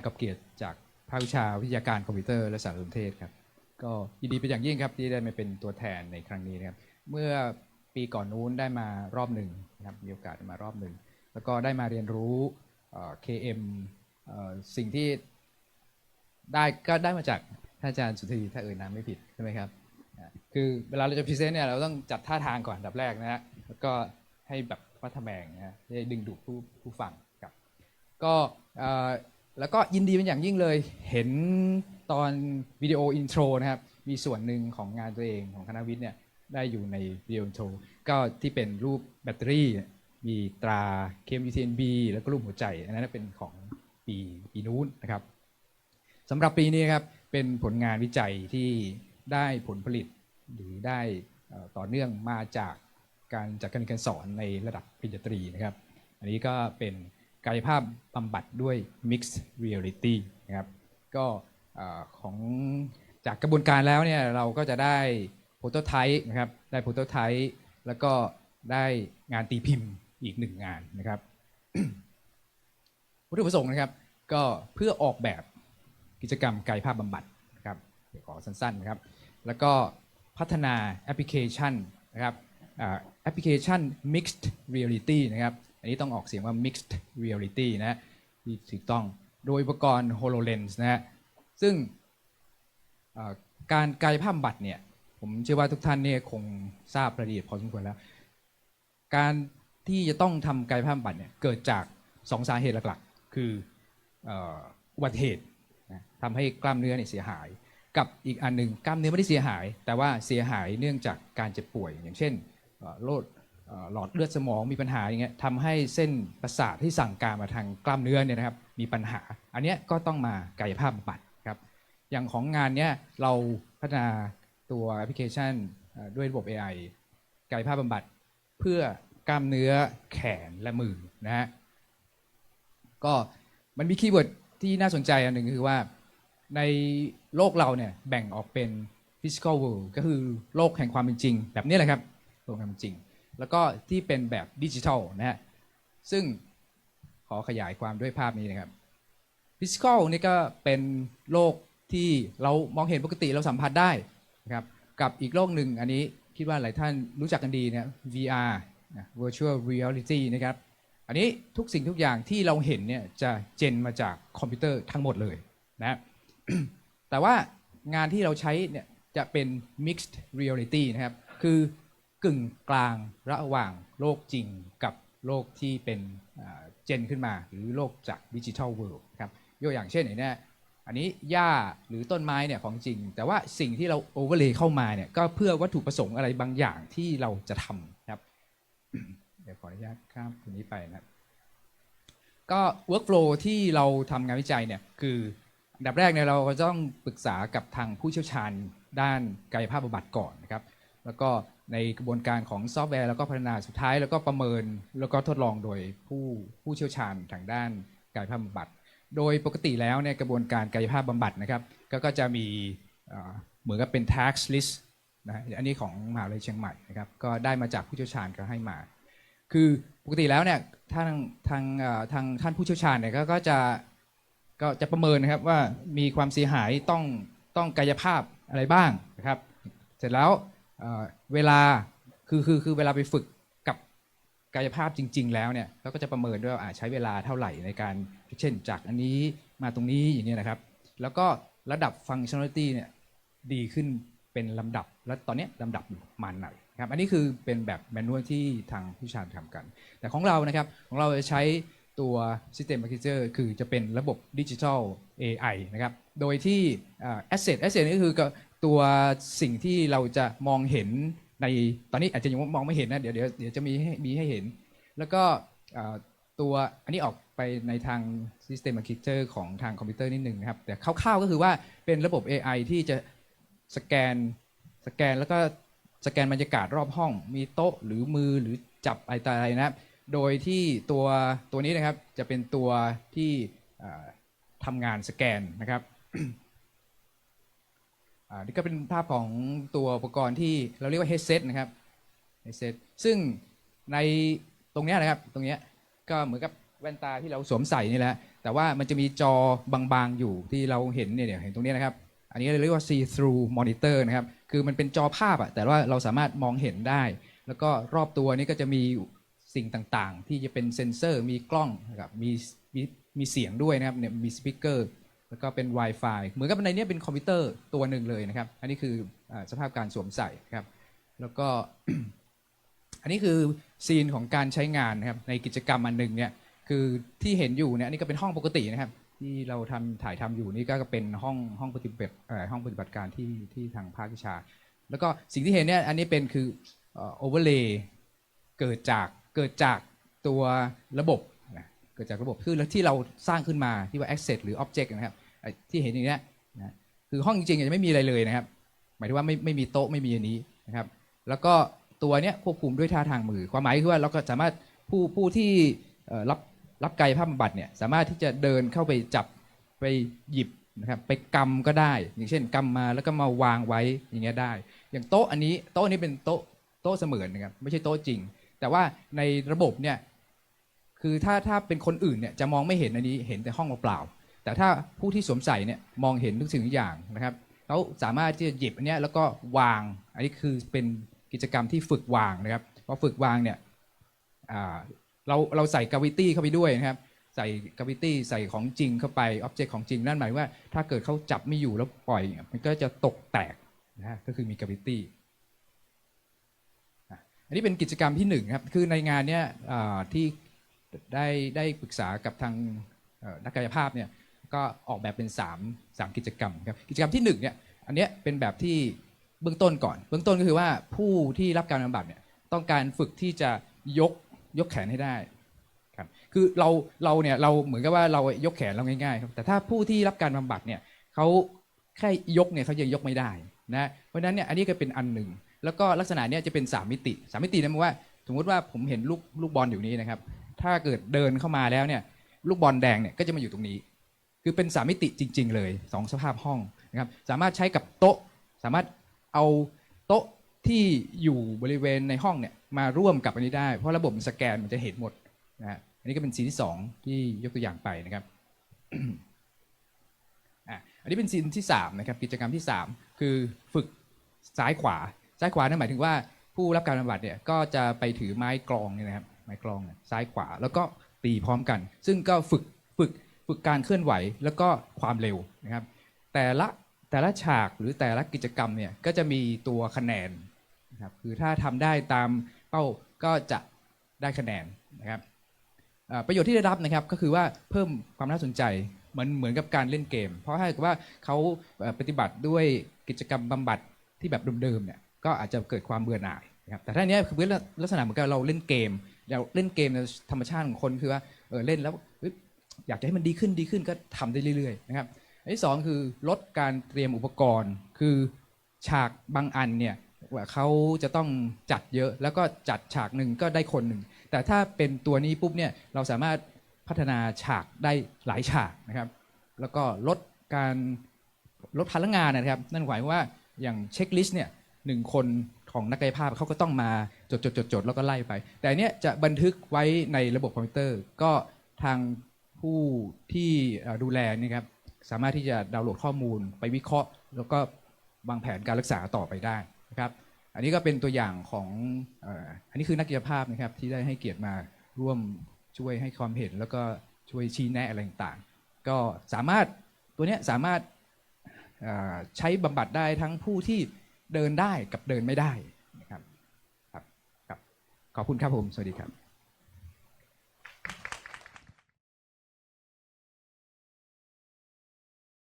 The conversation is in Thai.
ารย์กอบเกียรติจากภาควิชาวิทยาการคอมพิวเตอร์และสารสนเทศครับ ก็ยินดีเป็นอย่างยิ่งครับที่ได้มาเป็นตัวแทนในครั้งนี้นะครับ เมื่อปีก่อนนู้นได้มารอบหนึ่งนะครับมีโอกาสมารอบหนึ่ง แล้วก็ได้มาเรียนรู้เอ่อ KM เอ่อสิ่งที่ได้ก็ได้มาจากท่านอาจารย์สุธีถ้าเอ่ยนามไม่ผิดใช่ไหมครับอ่าคือเวลาเราจะพรีเซนต์เนี่ยเราต้องจัดท่าทางก่อนอันดับแรกนะฮะแล้วก็ให้แบบวัฒแมงนะฮะได้ดึงดูดผู้ผู้ฟังครับ ก็เอ่อ แล้วก็ยินดีเป็นอย่างยิ่งเลย เห็นตอนวิดีโออินโทรนะครับ มีส่วนหนึ่งของงานตัวเองของคณะวิทย์เนี่ยได้อยู่ในวิดีโออินโทรก็ที่เป็นรูปแบตเตอรี่ มีตรา KMUTNB แล้วก็รูปหัวใจ อันนั้นเป็นของปีปีนู้นนะครับสำหรับปีนี้ครับเป็นผลงานวิจัยที่ได้ผลผลิตหรือได้ต่อเนื่องมาจากการจัดการเรียนการสอนในระดับปริญญาตรีนะครับ อันนี้ก็เป็น กายภาพบำบัดด้วย Mixed Reality นะครับก็ของจากกระบวนการแล้วเนี่ยเราก็จะได้โ r รโตไทป์นะครับได้โ r รโตไทป์แล้วก็ได้งานตีพิมพ์อีกหนึ่งงานนะครับวัตถุประสงค์นะครับ ก็เพื่อออกแบบกิจกรรมกายภาพบำบัดนะครับเดี๋ยวขอสั้นๆนะครับ แล้วก็พัฒนาแอปพลิเคชันนะครับแอปพลิเคชัน Mixed Reality นะครับ อันนี้ต้องออกเสียงว่า Mixed Reality นะที่ถูกต้องโดยอุปกรณ์ HoloLens นะฮะซึ่งการกายภาพบำบัดเนี่ยผมเชื่อว่าทุกท่านเนี่ยคงทราบรายละเอียดพอสมควรแล้ว การที่จะต้องทำกายภาพบำบัดเนี่ยเกิดจากสองสาเหตุหลักๆ คืออุบัติเหตุทำให้กล้ามเนื้อเนี่ยเสียหาย กับอีกอันหนึ่งกล้ามเนื้อไม่ได้เสียหาย แต่ว่าเสียหายเนื่องจากการเจ็บป่วย อย่างเช่นโรค หลอดเลือดสมองมีปัญหาอย่างเงี้ยทำให้เส้นประสาทที่สั่งการมาทางกล้ามเนื้อเนี่ยนะครับมีปัญหา อันเนี้ยก็ต้องมากายภาพบำบัดครับอย่างของงานเนี้ยเราพัฒนาตัวแอปพลิเคชันด้วยระบบ AI กายภาพบำบัดเพื่อกล้ามเนื้อแขนและมือนะฮะก็มันมีคีย์เวิร์ดที่น่าสนใจอันหนึ่งคือว่าในโลกเราเนี่ยแบ่งออกเป็น physical world ก็คือโลกแห่งความเป็นจริง แบบนี้แหละครับโลกแห่งความเป็นจริง แล้วก็ที่เป็นแบบดิจิทัลนะฮะซึ่งขอขยายความด้วยภาพนี้นะครับ physical นี่ก็เป็นโลกที่เรามองเห็นปกติเราสัมผัสได้นะครับกับอีกโลกหนึ่งอันนี้คิดว่าหลายท่านรู้จักกันดีนะ VR นะ virtual reality นะครับ อันนี้ทุกสิ่งทุกอย่างที่เราเห็นเนี่ยจะเจนมาจากคอมพิวเตอร์ทั้งหมดเลยนะแต่ว่างานที่เราใช้เนี่ยจะเป็น mixed reality นะครับ คือ กึ่งกลางระหว่างโลกจริงกับโลกที่เป็นเจนขึ้นมาหรือโลกจากดิจิทัลเวิลด์ครับยกอย่างเช่นเนี่ยอันนี้หญ้าหรือต้นไม้เนี่ยของจริง แต่ว่าสิ่งที่เราโอเวอร์เลย์เข้ามาเนี่ยก็เพื่อวัตถุประสงค์อะไรบางอย่างที่เราจะทำครับเดี๋ยวขออนุญาตข้ามตัวนี้ไปนะครับก็ workflow ที่เราทำงานวิจัยเนี่ยคืออันดับแรกเนี่ยเราก็ต้องปรึกษากับทางผู้เชี่ยวชาญด้านกายภาพบำบัดก่อนนะครับ แล้วก็ในกระบวนการของซอฟต์แวร์แล้วก็พัฒนาสุดท้าย แล้วก็ประเมินแล้วก็ทดลองโดยผู้ผู้เชี่ยวชาญทางด้านกายภาพบำบัด โดยปกติแล้วเนี่ยกระบวนการกายภาพบำบัดนะครับก็ก็จะมีเหมือนกับเป็น tax list นะฮะอันนี้ของมหาวิทยาลัยเชียงใหม่นะครับก็ได้มาจากผู้เชี่ยวชาญก็ให้มา คือปกติแล้วเนี่ยทางทางทางท่านผู้เชี่ยวชาญเนี่ยก็จะก็จะประเมินนะครับว่ามีความเสียหายต้องต้องกายภาพอะไรบ้างนะครับ เสร็จแล้ว เวลาคือคือคือเวลาไปฝึกกับกายภาพจริง ๆ แล้วเนี่ยเราก็จะประเมินด้วยว่าใช้เวลาเท่าไหร่ในการเช่นจากอันนี้มาตรงนี้อย่างเงี้ยนะครับ แล้วก็ระดับฟังชั่น a l i t y เนี่ยดีขึ้นเป็นลำดับ แล้วตอนนี้ลำดับอยู่ประมาณไหนครับอันนี้คือเป็นแบบแมนนวลที่ทางผู้ชาญทำกัน แต่ของเรานะครับของเราจะใช้ตัว System Architecture คือจะเป็นระบบดิจิทัล AI นะครับ โดยที่อ่า Asset Asset นี่คือ ตัวสิ่งที่เราจะมองเห็นในตอนนี้อาจจะยังมองไม่เห็นนะเดี๋ยวเดี๋ยวเดี๋ยวจะมีให้มีให้เห็น แล้วก็ตัวอันนี้ออกไปในทาง System Architecture ของทางคอมพิวเตอร์นิดหนึ่งนะครับ แต่คร่าวๆก็คือว่าเป็นระบบ AI ที่จะสแกนสแกนแล้วก็สแกนบรรยากาศรอบห้อง มีโต๊ะหรือมือหรือจับอะไรต่ออะไรนะครับโดยที่ตัวตัวนี้นะครับจะเป็นตัวที่ทำงานสแกนนะครับ อ่านี่ก็เป็นภาพของตัวอุปกรณ์ที่เราเรียกว่า headset นะครับ headset ซึ่งในตรงเนี้ยนะครับตรงเนี้ยก็เหมือนกับแว่นตาที่เราสวมใส่นี่แหละ แต่ว่ามันจะมีจอบางๆอยู่ที่เราเห็นเนี่ยเห็นตรงนี้นะครับ อันนี้เรียกว่า see through monitor นะครับ คือมันเป็นจอภาพอะแต่ว่าเราสามารถมองเห็นได้ แล้วก็รอบตัวนี้ก็จะมีสิ่งต่างๆ ที่จะเป็นเซ็นเซอร์ มีกล้องนะครับ มีมีมีเสียงด้วยนะครับเนี่ยมีสปีกเกอร์ แล้วก็เป็น Wi-Fi เหมือนกับในนี้เป็นคอมพิวเตอร์ตัวหนึ่งเลยนะครับ อันนี้คืออสภาพการสวมใส่ครับ แล้วก็ อันนี้คือซีนของการใช้งานนะครับ ในกิจกรรมอันหนึ่งเนี่ย คือที่เห็นอยู่เนี่ยอันนี้ก็เป็นห้องปกตินะครับ ที่เราทำถ่ายทำอยู่นี่ก็เป็นห้องห้องปฏิบัติห้องปฏิบัติการที่ที่ทางภาควิชา แล้วก็สิ่งที่เห็นเนี่ยอันนี้เป็นคือโอเวอร์เลย์เกิดจากเกิดจากตัวระบบ กิดจากระบบคือที่เราสร้างขึ้นมาที่ว่า access หรือ object นะครับที่เห็นอย่างนี้นะคือห้องจริงๆจะไม่มีอะไรเลยนะครับ หมายถึงว่าไม่ไม่มีโต๊ะไม่มีอันนี้นะครับ แล้วก็ตัวเนี้ยควบคุมด้วยท่าทางมือ ความหมายคือว่าเราก็สามารถผู้ผู้ที่รับรับกายภาพบำบัดเนี่ยสามารถที่จะเดินเข้าไปจับไปหยิบนะครับไปกำก็ได้ อย่างเช่นกำมาแล้วก็มาวางไว้อย่างเงี้ยได้ อย่างโต๊ะอันนี้โต๊ะนี้เป็นโต๊ะโต๊ะเสมือนนะครับไม่ใช่โต๊ะจริง แต่ว่าในระบบเนี่ย คือถ้าถ้าเป็นคนอื่นเนี่ยจะมองไม่เห็นอันนี้เห็นแต่ห้องเปล่าๆแต่ถ้าผู้ที่สวมใส่เนี่ยมองเห็นทุกสิ่งทุกอย่างนะครับเขาสามารถที่จะหยิบอันนี้แล้วก็วาง อันนี้คือเป็นกิจกรรมที่ฝึกวางนะครับพอฝึกวางเนี่ยเราเราใส่กาวิตี้เข้าไปด้วยนะครับใส่กาวิตี้ใส่ของจริงเข้าไปอ็อบเจกต์ของจริงนั่นหมายว่า ถ้าเกิดเขาจับไม่อยู่แล้วปล่อย มันก็จะตกแตกนะฮะก็คือมีกาวิตี้อันนี้เป็นกิจกรรมที่หนึ่งครับคือในงานเนี้ยที่ ได้ได้ปรึกษากับทางนักกายภาพเนี่ยก็ออกแบบเป็น 3 3 กิจกรรมครับกิจกรรมที่1เนี่ยอันเนี้ยเป็นแบบที่เบื้องต้นก่อน เบื้องต้นก็คือว่าผู้ที่รับการบำบัดเนี่ยต้องการฝึกที่จะยกยกแขนให้ได้ครับคือเราเราเนี่ยเราเหมือนกับว่าเรายกแขนเราง่ายๆครับแต่ถ้าผู้ที่รับการบำบัดเนี่ยเขาแค่ยกเนี่ยเขายังยกไม่ได้นะเพราะนั้นเนี่ยอันนี้ก็เป็นอันหนึ่งแล้วก็ลักษณะเนี้ยจะเป็น 3 มิติ 3 มิตินั่นหมายว่า สมมติว่าผมเห็นลูกลูกบอลอยู่นี้นะครับ ถ้าเกิดเดินเข้ามาแล้วเนี่ยลูกบอลแดงเนี่ยก็จะมาอยู่ตรงนี้ คือเป็นสามมิติจริง ๆ เลยสองสภาพห้องนะครับสามารถใช้กับโต๊ะ สามารถเอาโต๊ะที่อยู่บริเวณในห้องเนี่ยมาร่วมกับอันนี้ได้ เพราะระบบสแกนมันจะเห็นหมดนะอันนี้ก็เป็นซีนที่สองที่ยกตัวอย่างไปนะครับอันนี้เป็นซีนที่สามนะครับกิจกรรมที่สามคือฝึกซ้ายขวาซ้ายขวานั่นหมายถึงว่าผู้รับการบำบัดเนี่ยก็จะไปถือไม้กลองเนี่ยนะครับ ม้กลองซ้ายขวาแล้วก็ตีพร้อมกัน ซึ่งก็ฝึกฝึกฝึกการเคลื่อนไหวแล้วก็ความเร็วนะครับ แต่ละแต่ละฉากหรือแต่ละกิจกรรมเนี่ยก็จะมีตัวคะแนนนะครับคือถ้าทำได้ตามเป้าก็จะได้คะแนนนะครับประโยชน์ที่ได้รับนะครับก็คือว่าเพิ่มความน่าสนใจเหมือนเหมือนกับการเล่นเกม เพราะถ้าเกิดว่าเขาปฏิบัติด้วยกิจกรรมบำบัดที่แบบเดิมๆเนี่ยก็อาจจะเกิดความเบื่อหน่ายนะครับแต่ถ้านเนี้ยคือลักษณะเหมือนกับเราเล่นเกม เราเล่นเกมในธรรมชาติของคนคือว่าเออเล่นแล้วอยากจะให้มันดีขึ้นดีขึ้นก็ทำได้เรื่อยๆนะครับอันที่สองคือลดการเตรียมอุปกรณ์ คือฉากบางอันเนี่ยว่าเขาจะต้องจัดเยอะ แล้วก็จัดฉากหนึ่งก็ได้คนหนึ่งแต่ถ้าเป็นตัวนี้ปุ๊บเนี่ยเราสามารถพัฒนาฉากได้หลายฉากนะครับ แล้วก็ลดการลดพลังงานนะครับ นั่นหมายว่าอย่างเช็คลิสต์เนี่ยหนึ่งคน ของนักกายภาพเขาก็ต้องมาจดจดจดจดแล้วก็ไล่ไป แต่อันเนี้ยจะบันทึกไว้ในระบบคอมพิวเตอร์ ก็ทางผู้ที่ดูแลนี่ครับสามารถที่จะดาวน์โหลดข้อมูลไปวิเคราะห์ แล้วก็วางแผนการรักษาต่อไปได้นะครับอันนี้ก็เป็นตัวอย่างของอันนี้คือนักกายภาพนะครับที่ได้ให้เกียรติมาร่วมช่วยให้ความเห็นแล้วก็ช่วยชี้แนะอะไรต่างๆ ก็สามารถตัวเนี้ยสามารถใช้บำบัดได้ทั้งผู้ที่ เดินได้กับเดินไม่ได้นะครับครับครับขอบคุณครับผม สวัสดีครับ